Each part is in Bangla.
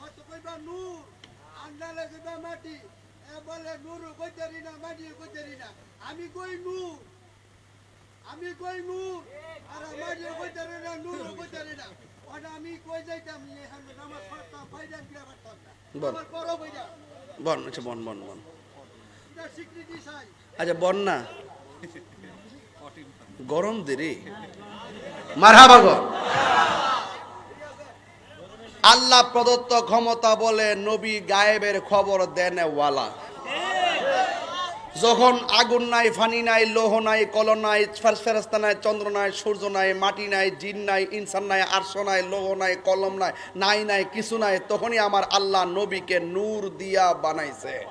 হয়তো কইবা নূর আন্দালে কইবা মাটি এ বলে নূর কইতারি না মাটি কইতারি না। আমি কই নূর? আমি কই নূর? আর মাটি কইতারি না নূর কইতারি না। ওটা আমি কই যাইতাম এখানে নামাজ পড়তাম বাইজান গিয়া পারতাম না। আমার বড় বইয়া বন আচ্ছা বন বন বন এটা স্বীকৃতি চাই। আচ্ছা বন না। গরম দেরি মারহাবা আল্লাহ প্রদত্ত ক্ষমতা বলে নবী গায়েবের খবর দেন ওয়ালা। যখন আগুন নাই, ফানি নাই, লোহ নাই কল নাই, ফের- ফেরেস্তা নাই, চন্দ্র নাই, সূর্য নাই, মাটি নাই, জিন নাই, ইনসান নাই, আরশ নাই, লোহ নাই, কলম নাই নাই নাই, কিছু নাই, তখনই আমার আল্লাহ নবীকে নূর দিয়া বানাইছে।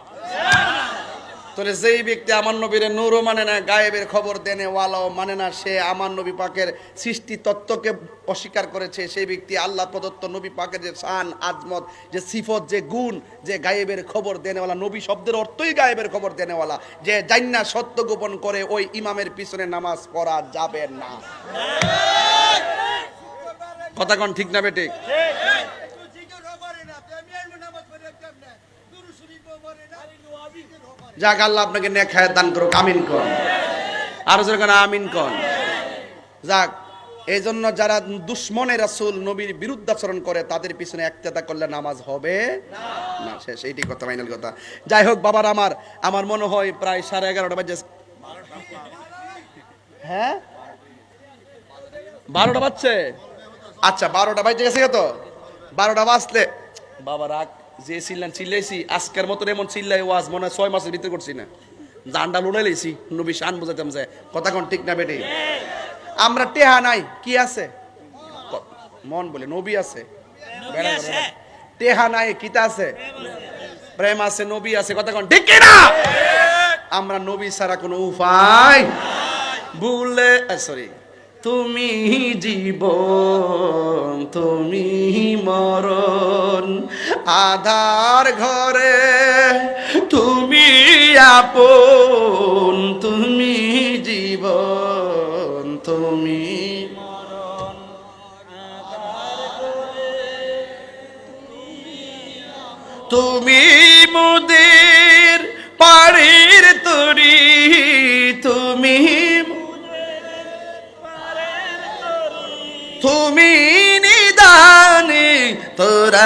তাহলে যেই ব্যক্তি আমার নবীর নূরও মানে না গায়েবের খবর দেনে ওয়ালাও মানে না সে আমার নবী পাকের সৃষ্টি তত্ত্বকে অস্বীকার করেছে। সেই ব্যক্তি আল্লাহ প্রদত্ত নবী পাকের যে শান আজমত যে সিফত যে গুণ যে গায়েবের খবর দেনেওয়ালা নবী শব্দের অর্থই গায়েবের খবর দেনেওয়ালা যে জান্না সত্য গোপন করে ওই ইমামের পিছনে নামাজ পড়া যাবে না। কথা কোন ঠিক না বেটে তুই জিকির হবারে না তুই আমি আইমু নামাজ পড়ে কেমনে দুরু শরীফ হবারে না জিকির হবারে যাক, আল্লাহ আপনাকে নেক হায়াত দান করুক, আমিন কন আরও জোরে কেন, আমিন কন যাক এই জন্য যারা দুশ্মনের রাসূল নবীর বিরুদ্ধাচরণ করে, তাদের পিছনে একতেদা করলে নামাজ হবে না। শেষ এইটি কথা, ফাইনাল কথা। যাই হোক, বাবার আমার আমার মনে হয় প্রায় সাড়ে এগারোটা বাজে। হ্যাঁ? বারোটা বাজছে? আচ্ছা বারোটা বাজে গেছে তো বারোটা বাজলে। বাবা রাগ। যে চিল্লান চিল্লাইছি আজকের মতন এমন চিল্লাই ওয়াজ মনে হয় ছয় মাসের ভিতরে করছি না। জানডা লুড়াই লাইছি নবী শান বুঝাইতাম যে কথা কোন ঠিক না বেটে? আমরা টেহা নাই কি আছে? মন বলে নবী আছে। টেহা নাই কিতা আছে? প্রেম আছে নবী আছে কথা কোন ঠিক না আমরা নবী ছাড়া কোনো উপায় ভুলে সরি তুমি জীবন তুমি মরণ। আধার ঘরে তুমি আপন তুমি জীবন তুমি তুমি মুদের পাড়ের তরি তুমি তুমি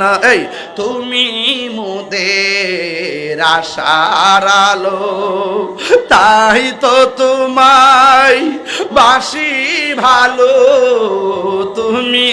রাসূলুল্লাহ এই তুমি মোদের আশার আলো তাই তো তোমায় বাসি ভালো তুমি